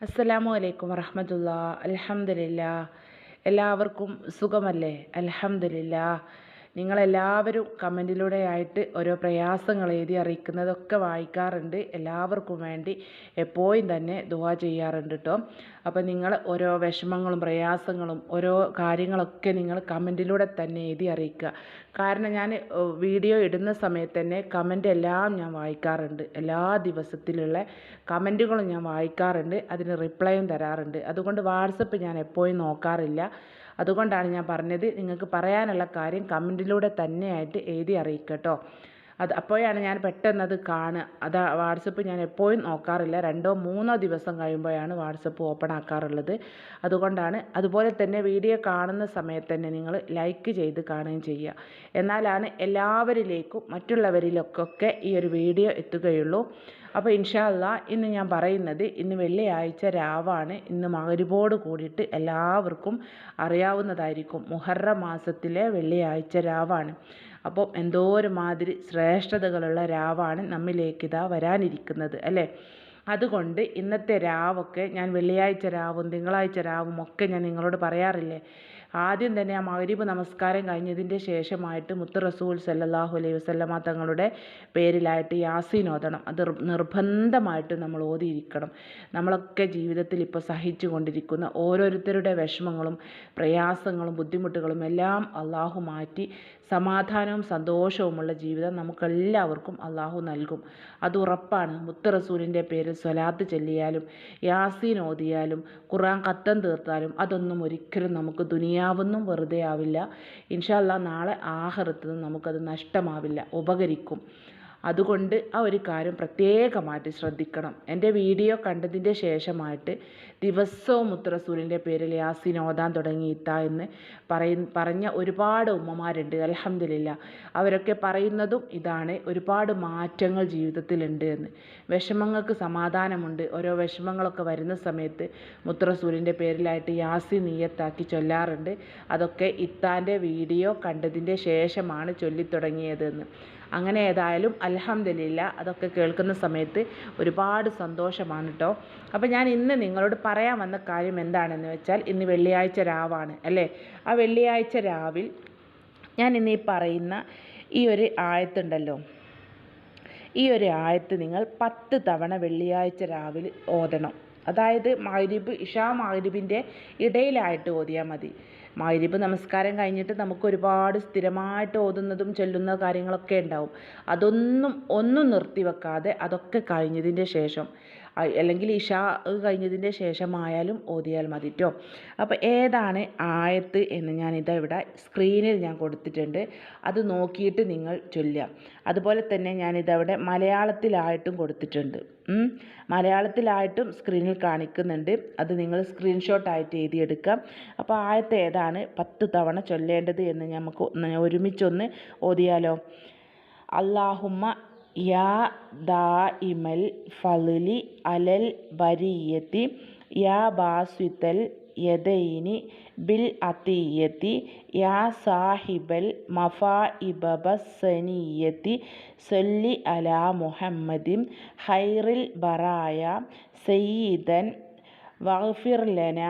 അസ്സലാമു അലൈക്കും വറഹമത്തുള്ള അലഹമില്ല എല്ലാവർക്കും സുഖമല്ലേ? അൽഹംദുലില്ല നിങ്ങളെല്ലാവരും കമന്റിലൂടെ ആയിട്ട് ഓരോ പ്രയാസങ്ങൾ എഴുതി അറിയിക്കുന്നതൊക്കെ വായിക്കാറുണ്ട്. എല്ലാവർക്കും വേണ്ടി എപ്പോഴും തന്നെ ദുവാ ചെയ്യാറുണ്ട് കേട്ടോ അപ്പോൾ നിങ്ങൾ ഓരോ വിഷമങ്ങളും പ്രയാസങ്ങളും ഓരോ കാര്യങ്ങളൊക്കെ നിങ്ങൾ കമന്റിലൂടെ തന്നെ എഴുതി അറിയിക്കുക. കാരണം ഞാൻ വീഡിയോ ഇടുന്ന സമയത്ത് തന്നെ കമന്റ് എല്ലാം ഞാൻ വായിക്കാറുണ്ട്. എല്ലാ ദിവസത്തിലുള്ള കമന്റുകളും ഞാൻ വായിക്കാറുണ്ട്. അതിന് റിപ്ലൈയും തരാറുണ്ട്. അതുകൊണ്ട് വാട്സപ്പ് ഞാൻ എപ്പോഴും നോക്കാറില്ല. അതുകൊണ്ടാണ് ഞാൻ പറഞ്ഞത് നിങ്ങൾക്ക് പറയാനുള്ള കാര്യം കമന്റിലൂടെ തന്നെയായിട്ട് എഴുതി അറിയിക്കുക കേട്ടോ അത് അപ്പോഴാണ് ഞാൻ പെട്ടെന്ന് അത് കാണുക. അത് വാട്സപ്പ് ഞാൻ എപ്പോഴും നോക്കാറില്ല. രണ്ടോ മൂന്നോ ദിവസം കഴിയുമ്പോഴാണ് വാട്സപ്പ് ഓപ്പൺ ആക്കാറുള്ളത്. അതുകൊണ്ടാണ് അതുപോലെ തന്നെ വീഡിയോ കാണുന്ന സമയത്ത് തന്നെ നിങ്ങൾ ലൈക്ക് ചെയ്ത് കാണുകയും ചെയ്യുക. എന്നാലാണ് എല്ലാവരിലേക്കും മറ്റുള്ളവരിലൊക്കെ ഈ ഒരു വീഡിയോ എത്തുകയുള്ളൂ. അപ്പോൾ ഇൻഷാല്ല ഇന്ന് ഞാൻ പറയുന്നത് ഇന്ന് വെള്ളിയാഴ്ച രാവാണ്. ഇന്ന് മകരുവോട് കൂടിയിട്ട് എല്ലാവർക്കും അറിയാവുന്നതായിരിക്കും മുഹറ മാസത്തിലെ വെള്ളിയാഴ്ച രാവാണ്. അപ്പം എന്തോ ഒരു മാതിരി ശ്രേഷ്ഠതകളുള്ള രാവാണ് നമ്മിലേക്ക് ഇതാ വരാനിരിക്കുന്നത് അല്ലേ? അതുകൊണ്ട് ഇന്നത്തെ രാവൊക്കെ ഞാൻ വെള്ളിയാഴ്ച രാവും തിങ്കളാഴ്ച രാവും ഒക്കെ ഞാൻ നിങ്ങളോട് പറയാറില്ലേ? ആദ്യം തന്നെ ആ മഗ്രിബ് നമസ്കാരം കഴിഞ്ഞതിന്റെ ശേഷമായിട്ട് മുത്ത് റസൂൽ സല്ലല്ലാഹു അലൈഹി വസല്ലമ തങ്ങളുടെ പേരിലായിട്ട് യാസീൻ ഓതണം. അത് നിർബന്ധമായിട്ട് നമ്മൾ ഓതിയിരിക്കണം. നമ്മളൊക്കെ ജീവിതത്തിൽ ഇപ്പോൾ സഹിച്ചു കൊണ്ടിരിക്കുന്ന ഓരോരുത്തരുടെ വിഷമങ്ങളും പ്രയാസങ്ങളും ബുദ്ധിമുട്ടുകളും എല്ലാം അള്ളാഹു മാറ്റി സമാധാനവും സന്തോഷവുമുള്ള ജീവിതം നമുക്കെല്ലാവർക്കും അള്ളാഹു നൽകും. അത് ഉറപ്പാണ്. മുത്തറസൂലിന്റെ പേരിൽ സ്വലാത്ത് ചെല്ലിയാലും യാസീൻ ഓതിയാലും ഖുറാൻ കത്തം തീർത്താലും അതൊന്നും ഒരിക്കലും നമുക്ക് ദുനിയാവൊന്നും വെറുതെ ആവില്ല. ഇൻഷാല്ല നാളെ ആഹ്റത്ത് നമുക്കത് നഷ്ടമാവില്ല. ഉപകരിക്കും. അതുകൊണ്ട് ആ ഒരു കാര്യം പ്രത്യേകമായിട്ട് ശ്രദ്ധിക്കണം. എന്റെ വീഡിയോ കണ്ടതിന്റെ ശേഷമായിട്ട് ദിവസവും മുത്തറസൂലിന്റെ പേരിൽ യാസിൻ ഓതാൻ തുടങ്ങി ഇത്ത എന്ന് പറയ പറഞ്ഞ ഒരുപാട് ഉമ്മമാരുണ്ട് അലഹമില്ല അവരൊക്കെ പറയുന്നതും ഇതാണ് ഒരുപാട് മാറ്റങ്ങൾ ജീവിതത്തിലുണ്ട് എന്ന്. വിഷമങ്ങൾക്ക് സമാധാനമുണ്ട്. ഓരോ വിഷമങ്ങളൊക്കെ വരുന്ന സമയത്ത് മുത്തറസൂലിന്റെ പേരിലായിട്ട് യാസി നീയത്താക്കി ചൊല്ലാറുണ്ട്. അതൊക്കെ ഇത്താന്റെ വീഡിയോ കണ്ടതിന്റെ ശേഷമാണ് ചൊല്ലിത്തുടങ്ങിയതെന്ന് അങ്ങനെ ഏതായാലും അലഹമില്ല അതൊക്കെ കേൾക്കുന്ന സമയത്ത് ഒരുപാട് സന്തോഷമാണ് കേട്ടോ അപ്പോൾ ഞാൻ ഇന്ന് നിങ്ങളോട് പറയാൻ വന്ന കാര്യം എന്താണെന്ന് വെച്ചാൽ ഇന്ന് വെള്ളിയാഴ്ച രാവാണ് അല്ലേ? ആ വെള്ളിയാഴ്ച രാവിൽ ഞാൻ ഇന്ന് ഈ പറയുന്ന ഈ ഒരു ആയത്തുണ്ടല്ലോ. ഈ ഒരു ആയത്ത് നിങ്ങൾ പത്ത് തവണ വെള്ളിയാഴ്ച രാവിലെ ഓതണം. അതായത് മഗ്രിബ് ഇഷാ മഗ്രിബിന്റെ ഇടയിലായിട്ട് ഓതിയാൽ മതി. മഗ്രിബ് നമസ്കാരം കഴിഞ്ഞിട്ട് നമുക്ക് ഒരുപാട് സ്ഥിരമായിട്ട് ഓതുന്നതും ചൊല്ലുന്ന കാര്യങ്ങളൊക്കെ ഉണ്ടാവും. അതൊന്നും ഒന്നും നിർത്തി വെക്കാതെ അതൊക്കെ കഴിഞ്ഞതിന്റെ ശേഷം അല്ലെങ്കിൽ ഇഷ കഴിഞ്ഞതിന്റെ ശേഷമായാലും ഓതിയാൽ മതി കേട്ടോ അപ്പോൾ ഏതാണ് ആയത്ത് എന്ന് ഞാനിതാ ഇവിടെ സ്ക്രീനിൽ ഞാൻ കൊടുത്തിട്ടുണ്ട്. അത് നോക്കിയിട്ട് നിങ്ങൾ ചൊല്ലുക. അതുപോലെ തന്നെ ഞാനിതവിടെ മലയാളത്തിലായിട്ടും കൊടുത്തിട്ടുണ്ട്. മലയാളത്തിലായിട്ടും സ്ക്രീനിൽ കാണിക്കുന്നുണ്ട്. അത് നിങ്ങൾ സ്ക്രീൻഷോട്ടായിട്ട് എഴുതിയെടുക്കാം അപ്പോൾ ആയത്ത് ഏതാണ്? പത്ത് തവണ ചൊല്ലേണ്ടത് എന്ന് നമുക്ക് ഒരുമിച്ചൊന്ന് ഓതിയാലോ? അള്ളാഹുമ്മ യാ ദാഇമൽ ഫളിലി അലൽ ബരിയത്തി യാ ബാസ്വിത്തൽ യദൈനി ബിൽ അതീയത്തി യാ സാഹിബൽ മഫാഇബസനിയത്തി സൊല്ലി അലാ മുഹമ്മദിൻ ഹൈറിൽ ബറായ സയ്യിദൻ വഗ്ഫിർ ലന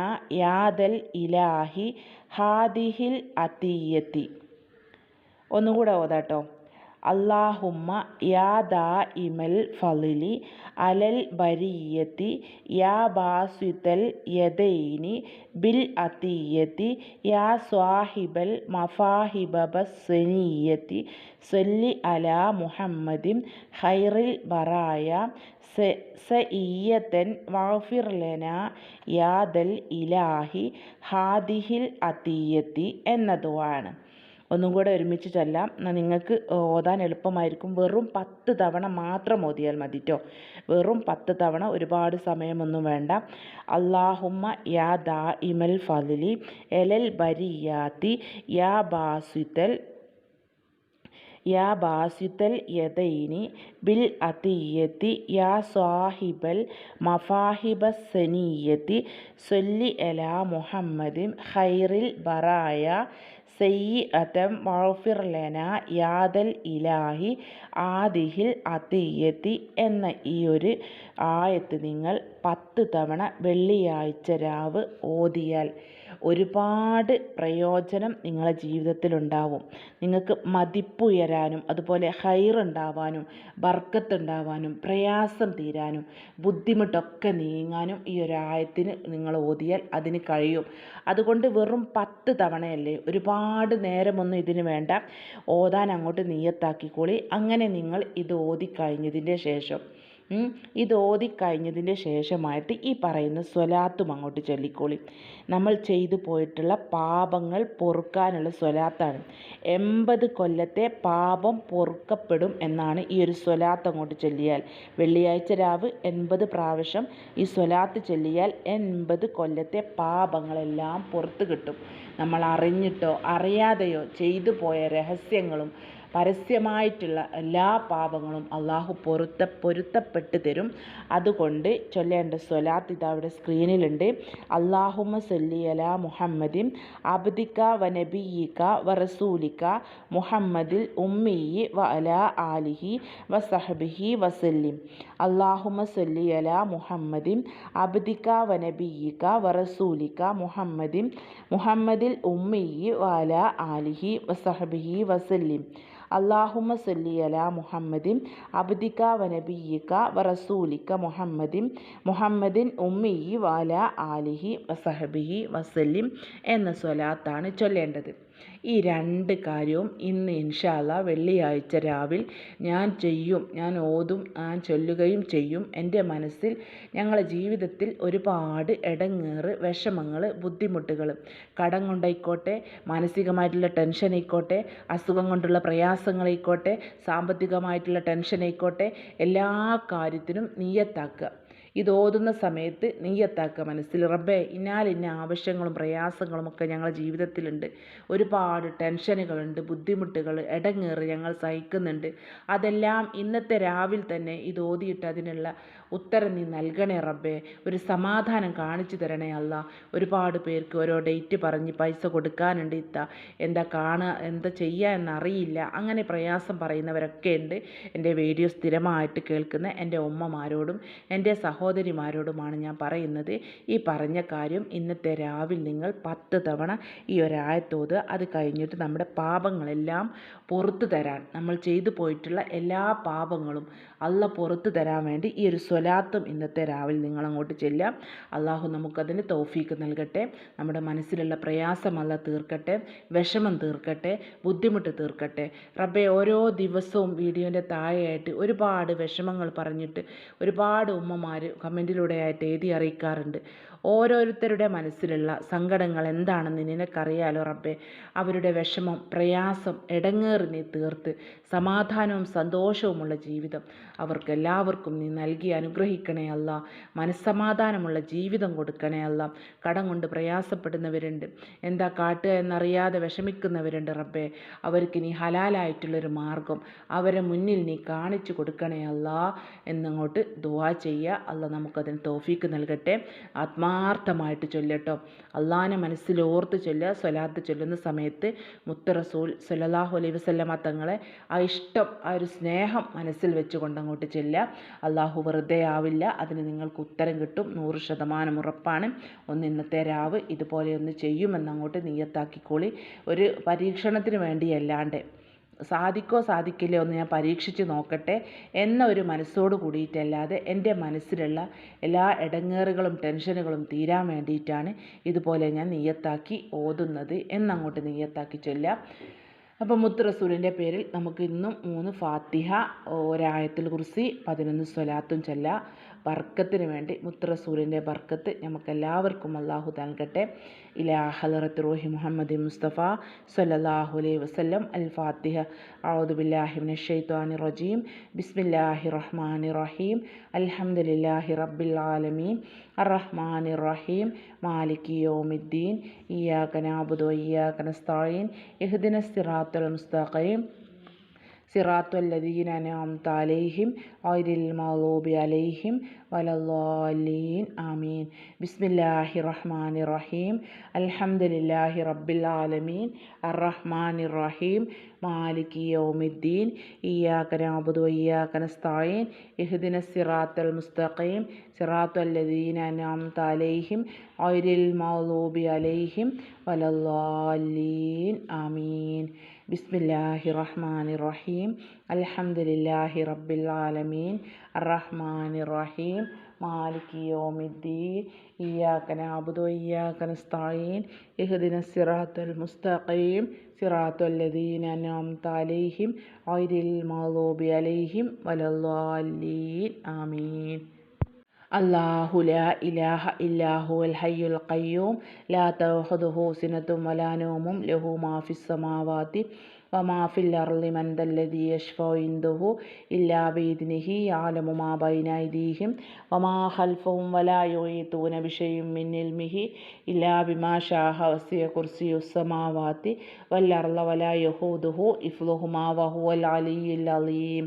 യാദൽ ഇലാഹി ഹാദിഹിൽ അതീയത്തി ഒന്നുകൂടെ ഓതാട്ടോ. അള്ളാഹുമ്മ യാ ദാഇമൽ ഫളിലി അലൽ ബരിയത്തി യാ ബാസിത്തൽ യദൈനി ബിൽ അതീയത്തി യാ സ്വാഹിബൽ മഫാഹിബസനിയത്തി സല്ലി അലാ മുഹമ്മദിൻ ഖൈറിൽ ബറായ സഈയത്തൻ വാഫിർലന യാദൽ ഇലാഹി ഹാദിഹിൽ അതീയത്തി എന്നതുമാണ് ഒന്നും കൂടെ ഒരുമിച്ച് ചൊല്ലാം നിങ്ങൾക്ക് ഓതാൻ എളുപ്പമായിരിക്കും. വെറും പത്ത് തവണ മാത്രം ഓതിയാൽ മതി കേട്ടോ വെറും പത്ത് തവണ ഒരുപാട് സമയമൊന്നും വേണ്ട. അള്ളാഹുമ്മ യാ ദാ ഇമൽ ഫലിലി എലൽ ബരിയാത്തി യാ ബാസിത്തൽ യാ ബാസിത്തൽ യദൈനി ബിൽ അതീയത്തി യാ സ്വാഹിബൽ മഫാഹിബസനിയത്തി സൊല്ലി എലാ മുഹമ്മദിൻ ഖൈറിൽ ബറായ സയ്യിഅതം വഗ്ഫിർ ലനാ യാദൽ ഇലാഹി ആദിഹിൽ അതിയത്തി എന്ന ഈ ഒരു ആയത്ത് നിങ്ങൾ പത്ത് തവണ വെള്ളിയാഴ്ച രാവ് ഓതിയാൽ ഒരുപാട് പ്രയോജനം നിങ്ങളുടെ ജീവിതത്തിലുണ്ടാവും. നിങ്ങൾക്ക് മതിപ്പുയരാനും അതുപോലെ ഹൈറുണ്ടാവാനും ബർക്കത്തുണ്ടാവാനും പ്രയാസം തീരാനും ബുദ്ധിമുട്ടൊക്കെ നീങ്ങാനും ഈ ഒരു ആയത്തിന് നിങ്ങൾ ഓതിയാൽ അതിന് കഴിയും. അതുകൊണ്ട് വെറും പത്ത് തവണയല്ലേ ഒരുപാട് നേരമൊന്നും ഇതിന് വേണ്ട. ഓതാൻ അങ്ങോട്ട് നീയത്താക്കിക്കോളി. അങ്ങനെ നിങ്ങൾ ഇത് ഓതിക്കഴിഞ്ഞതിന്റെ ശേഷം. ഇത് ഓതിക്കഴിഞ്ഞതിന്റെ ശേഷമായിട്ട് ഈ പറയുന്ന സ്വലാത്തും അങ്ങോട്ട് ചൊല്ലിക്കോളി. നമ്മൾ ചെയ്തു പോയിട്ടുള്ള പാപങ്ങൾ പൊറുക്കാനുള്ള സ്വലാത്താണ്. എൺപത് കൊല്ലത്തെ പാപം പൊറുക്കപ്പെടും എന്നാണ് ഈ ഒരു സ്വലാത്ത് അങ്ങോട്ട് ചൊല്ലിയാൽ. വെള്ളിയാഴ്ച രാവ് എൺപത് പ്രാവശ്യം ഈ സ്വലാത്ത് ചൊല്ലിയാൽ എൺപത് കൊല്ലത്തെ പാപങ്ങളെല്ലാം പുറത്ത് കിട്ടും. നമ്മൾ അറിഞ്ഞിട്ടോ അറിയാതെയോ ചെയ്തു പോയ രഹസ്യങ്ങളും പരസ്യമായിട്ടുള്ള എല്ലാ പാപങ്ങളും അള്ളാഹു പൊരുത്ത പൊരുത്തപ്പെട്ട് തരും. അതുകൊണ്ട് ചൊല്ലേണ്ട സ്വലാത്ത് ഇതാ അവിടെ സ്ക്രീനിലുണ്ട്. അള്ളാഹുമ സല്ലി അല മുഹമ്മദിൻ അബ്ദിക്ക വ നബിയിക്ക വ റസൂലിക്ക മുഹമ്മദിൽ ഉമ്മിയി വ അല ആലിഹി വ സഹബിഹി വസല്ലിം അള്ളാഹുമ സല്ലി അല മുഹമ്മദിൻ അബ്ദിക്ക വ നബിയിക്ക വ റസൂലിക്ക മുഹമ്മദിൻ മുഹമ്മദിൽ ഉമ്മിയി വ അല ആലിഹി വ സഹബിഹി വസല്ലിം അള്ളാഹുമ്മ സല്ലി അല മുഹമ്മദിൻ അബ്ദിക വനബിയിക്ക വറസൂലിക്ക മുഹമ്മദിൻ മുഹമ്മദിൻ ഉമ്മിയി വാല ആലിഹി വസഹബിഹി വസല്ലിം എന്ന സ്വലാത്താണ് ചൊല്ലേണ്ടത്. ഈ രണ്ട് കാര്യവും ഇന്ന് ഇൻഷാല്ല വെള്ളിയാഴ്ച രാവിൽ ഞാൻ ചെയ്യും. ഞാൻ ഓതും ഞാൻ ചൊല്ലുകയും ചെയ്യും. എന്റെ മനസ്സിൽ ഞങ്ങളുടെ ജീവിതത്തിൽ ഒരുപാട് ഇടങ്ങേറ് വിഷമങ്ങൾ ബുദ്ധിമുട്ടുകൾ. കടം കൊണ്ടായിക്കോട്ടെ മാനസികമായിട്ടുള്ള ടെൻഷൻ ആയിക്കോട്ടെ അസുഖം കൊണ്ടുള്ള പ്രയാസങ്ങളായിക്കോട്ടെ സാമ്പത്തികമായിട്ടുള്ള ടെൻഷൻ ആയിക്കോട്ടെ എല്ലാ കാര്യത്തിനും നീയത്താക്കുക. ഇത് ഓതുന്ന സമയത്ത് നീയത്താക്കുക മനസ്സിൽ. റബ്ബേ ഇന്നാലിന്ന ആവശ്യങ്ങളും പ്രയാസങ്ങളും ഒക്കെ ഞങ്ങളുടെ ജീവിതത്തിലുണ്ട്. ഒരുപാട് ടെൻഷനുകളുണ്ട് ബുദ്ധിമുട്ടുകൾ ഇടങ്ങേറ് ഞങ്ങൾ സഹിക്കുന്നുണ്ട്. അതെല്ലാം ഇന്നത്തെ രാവിൽ തന്നെ ഇത് ഓതിയിട്ട് അതിനുള്ള ഉത്തരം നീ നൽകണേ റബ്ബേ. ഒരു സമാധാനം കാണിച്ചു തരണേ അല്ല. ഒരുപാട് പേർക്ക് ഓരോ ഡേറ്റ് പറഞ്ഞ് പൈസ കൊടുക്കാനുണ്ട് ഇത്ത. എന്താ കാണുക എന്താ ചെയ്യുക എന്നറിയില്ല. അങ്ങനെ പ്രയാസം പറയുന്നവരൊക്കെ ഉണ്ട്. എന്റെ വീഡിയോ സ്ഥിരമായിട്ട് കേൾക്കുന്ന എന്റെ ഉമ്മമാരോടും എന്റെ സഹോദരിമാരോടുമാണ് ഞാൻ പറയുന്നത്. ഈ പറഞ്ഞ കാര്യം ഇന്നത്തെ രാവിലെ നിങ്ങൾ പത്ത് തവണ ഈ ഒരായത്തോത് അത് കഴിഞ്ഞിട്ട് നമ്മുടെ പാപങ്ങളെല്ലാം പുറത്തു തരാൻ. നമ്മൾ ചെയ്തു പോയിട്ടുള്ള എല്ലാ പാപങ്ങളും അല്ല പുറത്തു തരാൻ വേണ്ടി ഈ ഒരു സ്വലാത്തും ഇന്നത്തെ രാവിലെ നിങ്ങൾ അങ്ങോട്ട് ചെല്ലാം. അള്ളാഹു നമുക്കതിന് തൗഫീക്ക് നൽകട്ടെ. നമ്മുടെ മനസ്സിലുള്ള പ്രയാസം അല്ല തീർക്കട്ടെ. വിഷമം തീർക്കട്ടെ. ബുദ്ധിമുട്ട് തീർക്കട്ടെ. റബ്ബെ ഓരോ ദിവസവും വീഡിയോന്റെ താഴെയായിട്ട് ഒരുപാട് വിഷമങ്ങൾ പറഞ്ഞിട്ട് ഒരുപാട് ഉമ്മമാർ കമന്റിലൂടെ ആയിട്ട് എഴുതി അറിയിക്കാറുണ്ട്. ഓരോരുത്തരുടെ മനസ്സിലുള്ള സങ്കടങ്ങൾ എന്താണെന്ന് നിനക്കറിയാലോ റബ്ബെ. അവരുടെ വിഷമം പ്രയാസം ഇടങ്ങേറി നീ തീർത്ത്. സമാധാനവും സന്തോഷവുമുള്ള ജീവിതം അവർക്കെല്ലാവർക്കും നീ നൽകി അനുഗ്രഹിക്കണേ അല്ല. മനസ്സമാധാനമുള്ള ജീവിതം കൊടുക്കണേ അല്ല. കടം കൊണ്ട് പ്രയാസപ്പെടുന്നവരുണ്ട്. എന്താ കാട്ടുക എന്നറിയാതെ വിഷമിക്കുന്നവരുണ്ട് റബ്ബെ. അവർക്ക് നീ ഹലാലായിട്ടുള്ളൊരു മാർഗം അവരെ മുന്നിൽ നീ കാണിച്ചു കൊടുക്കണേ അല്ല. എന്നങ്ങോട്ട് ദുവാ ചെയ്യുക. അല്ല നമുക്കതിന് തോഫീക്ക് നൽകട്ടെ. ആത്മാർത്ഥമായിട്ട് ചൊല്ലട്ടോ. മനസ്സിൽ ഓർത്ത് ചൊല്ലുക സ്വലാത്ത് ചൊല്ലുന്ന സമയത്ത് മുത്ത് റസൂൽ അലൈ അലൈഹി വസല്ലമ തങ്ങളെ ആ ഇഷ്ടം ആ ഒരു സ്നേഹം മനസ്സിൽ വെച്ചുകൊണ്ട് അങ്ങോട്ട് ചെല്ലുക. അള്ളാഹു വെറുതെ ആവില്ല അതിന് നിങ്ങൾക്ക് ഉത്തരം കിട്ടും. നൂറ് ശതമാനം ഉറപ്പാണ്. ഒന്ന് ഇന്നത്തെ രാവ് ഇതുപോലെ ഒന്ന് ചെയ്യുമെന്നങ്ങോട്ട് നീയത്താക്കിക്കോളി. ഒരു പരീക്ഷണത്തിന് വേണ്ടിയല്ലാണ്ട്. സാധിക്കോ സാധിക്കില്ലയോ എന്ന് ഞാൻ പരീക്ഷിച്ച് നോക്കട്ടെ എന്ന ഒരു മനസ്സോട് കൂടിയിട്ടല്ലാതെ എന്റെ മനസ്സിലുള്ള എല്ലാ ഇടങ്ങേറുകളും ടെൻഷനുകളും തീരാൻ വേണ്ടിയിട്ടാണ് ഇതുപോലെ ഞാൻ നീയത്താക്കി ഓതുന്നത് എന്നങ്ങോട്ട് നീയത്താക്കി ചൊല്ലാം. അപ്പോൾ മുത്ത് റസൂലിന്റെ പേരിൽ നമുക്ക് ഇന്നും മൂന്ന് ഫാത്തിഹ ഒരായത്തിൽ കുറിച്ച് പതിനൊന്ന് സ്വലാത്തും ചൊല്ലാം. ബർക്കത്തിന് വേണ്ടി മുത്ത് റസൂലിന്റെ ബർക്കത്ത് നമുക്കെല്ലാവർക്കും അള്ളാഹു നൽകട്ടെ. ഇലാ ഹലറത്ത് റൂഹി മുഹമ്മദ് മുസ്തഫ സല്ലല്ലാഹു അലൈഹി വസല്ലം. അൽ ഫാത്തിഹ. ഔദുബില്ലാഹിമിൻ ബില്ലാഹി മിനശ് റജീം. ബിസ്മില്ലാഹി റഹ്മാൻ റഹീം. അൽഹംദുലില്ലാഹി റബ്ബിൽ ആലമീൻ. അർറഹ്മാനിർ റഹീം. മാലികി യൗമിദ്ദീൻ. വഇയ്യാക നസ്തഈൻ ഇഹ്ദിനസ് സിറാത്തൽ മുസ്തഖീം. സിറാത്തുല്ലദീന അനാംത അലൈഹിം ഐരിൽ മൗലൂബി അലൈഹിം വലല്ലാലീൻ ആമീൻ ബിസ്മില്ലാഹി റഹ്മാൻ റഹീം അൽഹംദുലില്ലാഹി റബ്ബിൽ ആലമീൻ അറഹ്മാൻ റഹീം മാലിക് യൗമിദ്ദീൻ ഇയാക്ക നാബുദു ഇയാക്ക നസ്തായീൻ ഇഹ്ദിന സിറാത്തൽ മുസ്തഖീം സിറാത്തുല്ലദീന അനാംത അലൈഹിം ഐരിൽ മൗലൂബി അലൈഹിം വലല്ലാലീൻ ആമീൻ ബിസ്മില്ലാഹി റഹ്മാനി റഹീം അൽഹംദുലില്ലാഹി റബ്ബിൽ ആലമീൻ അർറഹ്മാനി റഹീം മാലിക് യൗമിദ്ദീൻ. ഇയ്യാക നഅബുദു വഇയ്യാക നസ്തഈൻ ഇഹ്ദിന സിറാത്തൽ മുസ്തഖീം. സിറാത്തൽ ലദീന അൻഅംത അലൈഹിം. ഗൈറിൽ മഗ്ദൂബി അലൈഹിം. വലല്ലാലീൻ ആമീൻ. അള്ളാഹു ലാ ഇലാഹ ഇല്ലാഹു അൽ ഹയ്യുൽ ഖയ്യൂം. ലാ തൗഹദുഹു സിനത്തും വലാനോമും ലഹു മാഫിസ് സമാവാത്തി വമാഫിൽ അർലി മന്ദല്ലതി യഷ്ഫോ ഇന്ദുഹു ഇല്ലാ ബീദിനിഹി യാലമു മാ ബൈനൈദീഹിം വമാ ഖൽഫഹും വലാ യുഹീതൂന ബിശൈഇം മിൻ ഇൽമിഹി ഇല്ലാ ബിമാ ശാഅ വസിയ കുർസിയുസ് സമാവാത്തി. വൽ അർള വലാ യഹൂദുഹു ഇഫ്ലുഹുമാ വഹുവൽ അലിയ്യുൽ അലീം.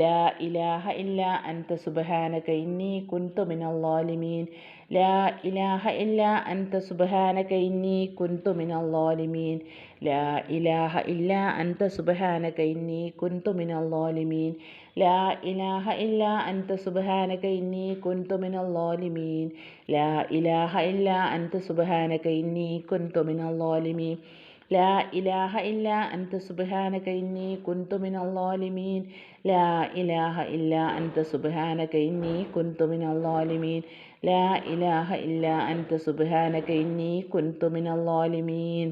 ലാ ഇലാഹ ഇല്ല അൻത സുബ്ഹാനക ഇന്നി കുന്തു മിനൽ ലാലിമീൻ. ലാ ഇലാഹ ഇല്ല അൻത സുബ്ഹാനക ഇന്നി കുന്തു മിനൽ ലാലിമീൻ. ലാ ഇലാഹ ഇല്ല അൻത സുബ്ഹാനക ഇന്നി കുന്തു മിനൽ ലാലിമീൻ. ലാ ഇലാഹ ഇല്ല അൻത സുബ്ഹാനക ഇന്നി കുന്തു മിനൽ ലാലിമീൻ. ലാ ഇലാഹ ഇല്ല അൻത സുബ്ഹാനക ഇന്നി കുന്തു മിനൽ ളാലിമീൻ لا إله إلا أنت سبحانك إني كنت من الظالمين. لا إله إلا أنت سبحانك إني كنت من الظالمين. لا إله إلا أنت سبحانك إني كنت من الظالمين.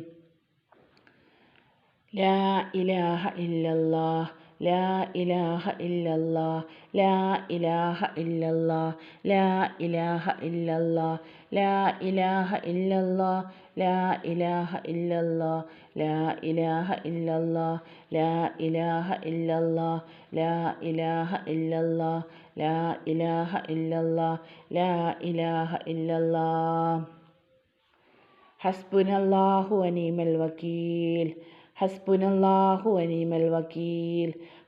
لا إله إلا الله لا إله إلا الله لا إله إلا الله لا إله إلا الله لا إله إلا الله. لا إله إلا الله. لا إله إلا الله. لا إله إلا الله. لا إله إلا الله. لا إله إلا الله. لا إله إلا الله. حسبنا الله ونعم الوكيل. حسبنا الله ونعم الوكيل.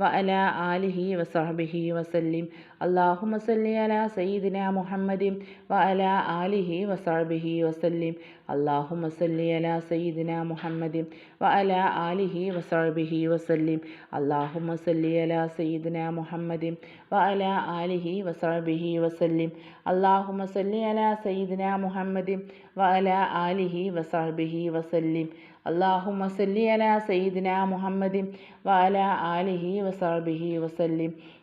വഅല ആലിഹി വസഹബിഹി വസല്ലിം. അള്ളാഹുമ സല്ലി അല സയ്യിദിന മുഹമ്മദിം വഅല ആലിഹി വസഹബിഹി വസല്ലിം. അള്ളാഹുമ സല്ലി അല സയ്യിദിന മുഹമ്മദിം വഅല ആലിഹി വസഹബിഹി വസല്ലിം. അള്ളാഹുമ സല്ലി അല സയ്യിദിന മുഹമ്മദിൻ വഅല ആലിഹി വസഹബിഹി വസല്ലിം. അള്ളാഹുമ സല്ലി അല സയ്യിദിന മുഹമ്മദിൻ വഅല ആലിഹി വസഹബിഹി വസല്ലിം. അള്ളാഹു മസല്ലിയന സയ്യിദിന മുഹമ്മദ് വാല ആലിഹി വസാബിഹി വസല്ലിം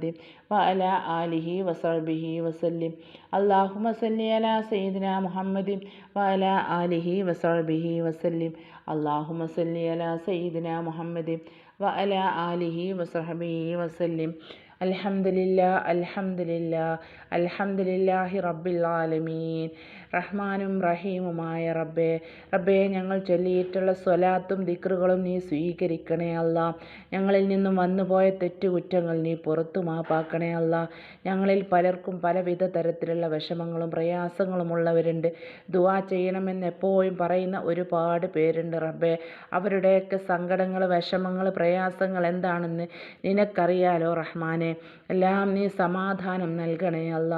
മുഹമ്മദ് വഅല ആലിഹി വസഹബിഹി വസല്ലിം. അള്ളാഹുമ സല്ലി അല സയ്യിദിന മുഹമ്മദ് വഅല ആലിഹി വസഹബിഹി വസല്ലിം. അള്ളാഹുമ സല്ലി അല സയ്യിദിന മുഹമ്മദ് വഅല ആലിഹി വസഹബിഹി വസല്ലിം. അൽഹംദുലില്ലാ അൽഹംദുലില്ലാ അൽഹംദുലില്ലാഹി റബ്ബിൽ ആലമീൻ. റഹ്മാനും റഹീമുമായ റബ്ബേ റബ്ബേ ഞങ്ങൾ ചൊല്ലിയിട്ടുള്ള സ്വലാത്തും ദിക്റുകളും നീ സ്വീകരിക്കണേ അല്ല. ഞങ്ങളിൽ നിന്നും വന്നുപോയ തെറ്റുകുറ്റങ്ങൾ നീ പുറത്തു മാപ്പാക്കണേ അല്ല. ഞങ്ങളിൽ പലർക്കും പലവിധ തരത്തിലുള്ള വിഷമങ്ങളും പ്രയാസങ്ങളും ഉള്ളവരുണ്ട്. ദുവാ ചെയ്യണമെന്ന് എപ്പോഴും പറയുന്ന ഒരുപാട് പേരുണ്ട് റബ്ബേ. അവരുടെയൊക്കെ സങ്കടങ്ങൾ വിഷമങ്ങൾ പ്രയാസങ്ങൾ എന്താണെന്ന് നിനക്കറിയാലോ റഹ്മാനെ? എല്ലാം നീ സമാധാനം നൽകണേ അല്ല.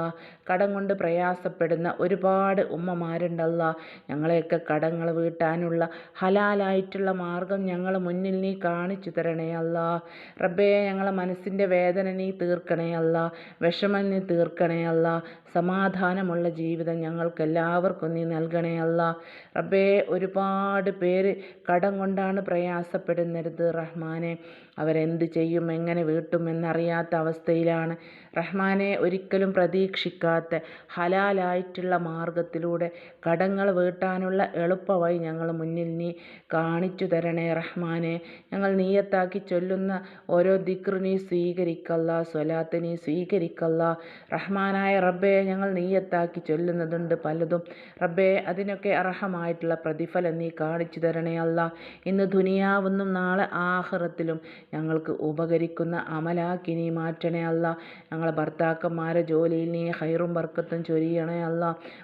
കടം കൊണ്ട് പ്രയാസപ്പെടുന്ന ഒരുപാട് ഉമ്മമാരുണ്ടല്ല ഞങ്ങളെയൊക്കെ കടങ്ങൾ വീട്ടാനുള്ള ഹലാലായിട്ടുള്ള മാർഗം ഞങ്ങൾ മുന്നിൽ നീ കാണിച്ചു തരണേ അല്ല. റബ്ബേ ഞങ്ങളെ മനസ്സിന്റെ വേദന നീ തീർക്കണേ അല്ല. വിഷമം നീ തീർക്കണേ അല്ല. സമാധാനമുള്ള ജീവിതം ഞങ്ങൾക്കെല്ലാവർക്കും നീ നൽകണേ അല്ല. റബ്ബേ ഒരുപാട് പേര് കടം കൊണ്ടാണ് പ്രയാസപ്പെടുന്നത് റഹ്മാനെ. അവരെന്ത് ചെയ്യും എങ്ങനെ വീട്ടും എന്നറിയാത്ത അവസ്ഥയിലാണ്. റഹ്മാനെ ഒരിക്കലും പ്രതീക്ഷിക്കാത്ത ഹലാലായിട്ടുള്ള മാർഗത്തിലൂടെ കടങ്ങൾ വീട്ടാനുള്ള എളുപ്പമായി ഞങ്ങൾ മുന്നിൽ നീ കാണിച്ചു തരണേ റഹ്മാനെ. ഞങ്ങൾ നീയത്താക്കി ചൊല്ലുന്ന ഓരോ ദിക്ർ നീ സ്വീകരിക്കല്ല സ്വലാത്ത് നീ സ്വീകരിക്കല്ല. റഹ്മാനായ റബ്ബെ ഞങ്ങൾ നീയത്താക്കി ചൊല്ലുന്നതുണ്ട് പലതും. റബ്ബെ അതിനൊക്കെ അർഹമായിട്ടുള്ള പ്രതിഫലം നീ കാണിച്ചു തരണേ അല്ല. ഇന്ന് ദുനിയാവെന്നും നാളെ ആഹ്റത്തിലും ഞങ്ങൾക്ക് ഉപകരിക്കുന്ന അമലാക്കി നീ മാറ്റണേ അല്ല. ഞങ്ങളെ ഭർത്താക്കന്മാരെ ജോലിയിൽ നീ ഹൈറും ബർക്കത്തും ചൊരിയണേ അല്ല.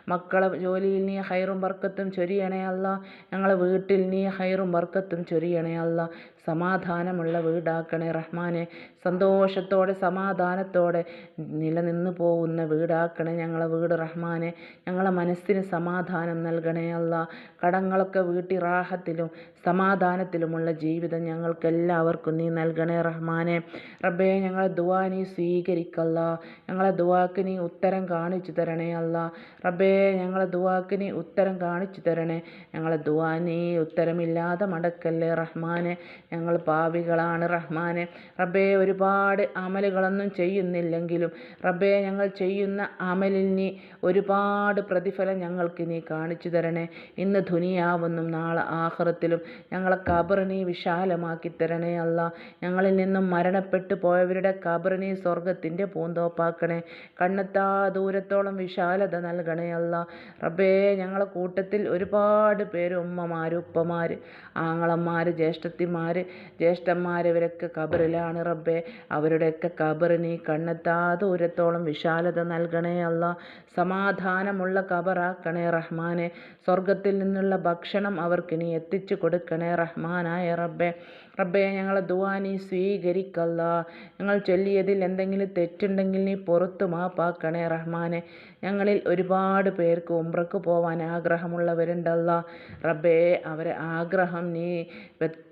മക്കളെ ജോലിയിൽ നീ ഹൈറും ബർക്കത്തും ചൊരിയണേ അല്ല. ഞങ്ങളെ വീട്ടിൽ നീ ഹൈറും ബർക്കത്തും ചൊരിയണേ അല്ല. സമാധാനമുള്ള വീടാക്കണേ റഹ്മാനെ. സന്തോഷത്തോടെ സമാധാനത്തോടെ നിലനിന്ന് പോകുന്ന വീടാക്കണേ ഞങ്ങളെ വീട് റഹ്മാനെ. ഞങ്ങളെ മനസ്സിന് സമാധാനം നൽകണേ അല്ല. കടങ്ങളൊക്കെ വീട്ടി റാഹത്തിലും സമാധാനത്തിലുമുള്ള ജീവിതം ഞങ്ങൾക്കെല്ലാവർക്കും നീ നൽകണേ റഹ്മാനെ. റബ്ബേ ഞങ്ങളെ ദുവാ നീ സ്വീകരിക്കല്ല. ഞങ്ങളെ ദുവാക്ക് നീ ഉത്തരം കാണിച്ചു തരണേ അല്ല. റബ്ബേ ഞങ്ങളെ ദുവാക്ക് നീ ഉത്തരം കാണിച്ചു തരണേ. ഞങ്ങളെ ദുവാ നീ ഉത്തരമില്ലാതെ മടക്കല്ലേ റഹ്മാനെ. ഞങ്ങൾ പാപികളാണ് റഹ്മാനെ. റബ്ബേ ഒരുപാട് അമലുകളൊന്നും ചെയ്യുന്നില്ലെങ്കിലും റബ്ബേ ഞങ്ങൾ ചെയ്യുന്ന അമലിൽ നീ ഒരുപാട് പ്രതിഫലം ഞങ്ങൾക്ക് നീ കാണിച്ചു തരണേ. ഇന്ന് ധുനിയാവുന്നു നാളെ ആഹ്റത്തിലും ഞങ്ങളെ കബറിനെ വിശാലമാക്കി തരണേ അല്ല. ഞങ്ങളിൽ നിന്നും മരണപ്പെട്ടു പോയവരുടെ കബറിനെ സ്വർഗത്തിന്റെ പൂന്തോപ്പാക്കണേ. കണ്ണെത്താ ദൂരത്തോളം വിശാലത നൽകണേ അല്ല. റബ്ബേ ഞങ്ങളെ കൂട്ടത്തിൽ ഒരുപാട് പേര് ഉമ്മമാർ ഉപ്പമാർ ആങ്ങളന്മാർ ജ്യേഷ്ഠത്തിമാർ ജ്യേഷ്ഠന്മാർ ഇവരൊക്കെ കബറിലാണ് റബ്ബേ. അവരുടെയൊക്കെ കബർ നീ കണ്ണെത്താ ദൂരത്തോളം വിശാലത നൽകണേ അല്ല. സമാധാനമുള്ള കബറാക്കണേ റഹ്മാനെ. സ്വർഗത്തിൽ നിന്നുള്ള ഭക്ഷണം അവർക്ക് നീ എത്തിച്ചു കൊടുക്കണേ റഹ്മാനായ റബ്ബെ. റബ്ബെ ഞങ്ങളെ ദുവാ നീ സ്വീകരിക്കല്ല. ഞങ്ങൾ ചൊല്ലിയതിൽ എന്തെങ്കിലും തെറ്റുണ്ടെങ്കിൽ നീ പുറത്തു മാപ്പാക്കണേ റഹ്മാനെ. ഞങ്ങളിൽ ഒരുപാട് പേർക്ക് ഉംറക്ക് പോവാൻ ആഗ്രഹമുള്ളവരുണ്ടല്ല. റബ്ബേ അവരെ ആഗ്രഹം നീ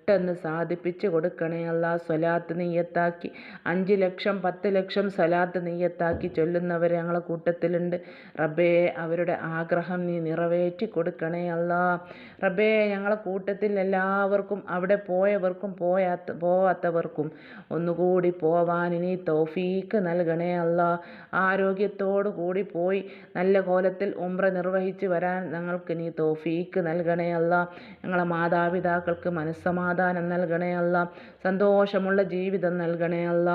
പെട്ടെന്ന് സാധിപ്പിച്ച് കൊടുക്കണേ. അല്ല സ്വലാത്ത് നെയ്യത്താക്കി അഞ്ച് ലക്ഷം പത്ത് ലക്ഷം സ്വലാത്ത് നെയ്യത്താക്കി ചൊല്ലുന്നവർ ഞങ്ങളെ കൂട്ടത്തിലുണ്ട്. റബ്ബേ അവരുടെ ആഗ്രഹം നീ നിറവേറ്റി കൊടുക്കണേ അല്ല റബ്ബേ ഞങ്ങളെ കൂട്ടത്തിൽ എല്ലാവർക്കും അവിടെ പോയവർക്കും പോയാത്ത പോവാത്തവർക്കും ഒന്നുകൂടി പോവാൻ ഇനി തോഫീക്ക് നൽകണേ അല്ല ആരോഗ്യത്തോടു കൂടി പോയി നല്ല കോലത്തിൽ ഉമ്ര നിർവഹിച്ച് വരാൻ ഞങ്ങൾക്ക് നീ തോഫീക്ക് നൽകണേ അല്ല ഞങ്ങളെ മാതാപിതാക്കൾക്ക് മനസ്സമാധാനം നൽകണേ അല്ല. സന്തോഷമുള്ള ജീവിതം നൽകണേ അല്ല.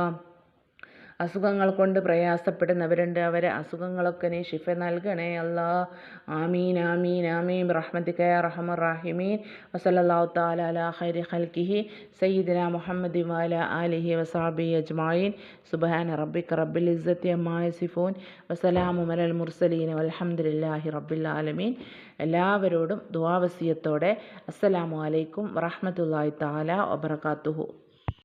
അസുഖങ്ങൾ കൊണ്ട് പ്രയാസപ്പെടുന്നവരുണ്ട്. അവരെ അസുഖങ്ങളൊക്കെ നീ ഷിഫ നൽകണേ അല്ലാ. ആമീൻ ആമീൻ ആമീൻ. റഹ്മത്തിക യാ റഹമ റഹീമീൻ. വസല്ലല്ലാഹു തആല അലാ ഖൈരി ഖൽഖിഹി സയ്യിദിന മുഹമ്മദി വഅല ആലിഹി വസഹബി അജ്മഈൻ. സുബ്ഹാന റബ്ബിക റബ്ബിൽ ഇസ്സത്തി അമ്മായ യസിഫൂൻ. വസലാമു അലൽ മുർസലീൻ. വൽഹംദുലില്ലാഹി റബ്ബിൽ ആലമീൻ. എല്ലാവരോടും ദുആവസിയത്തോടെ അസ്സലാമു അലൈക്കും വറഹ്മത്തുള്ളാഹി തആല വബറകാതുഹു.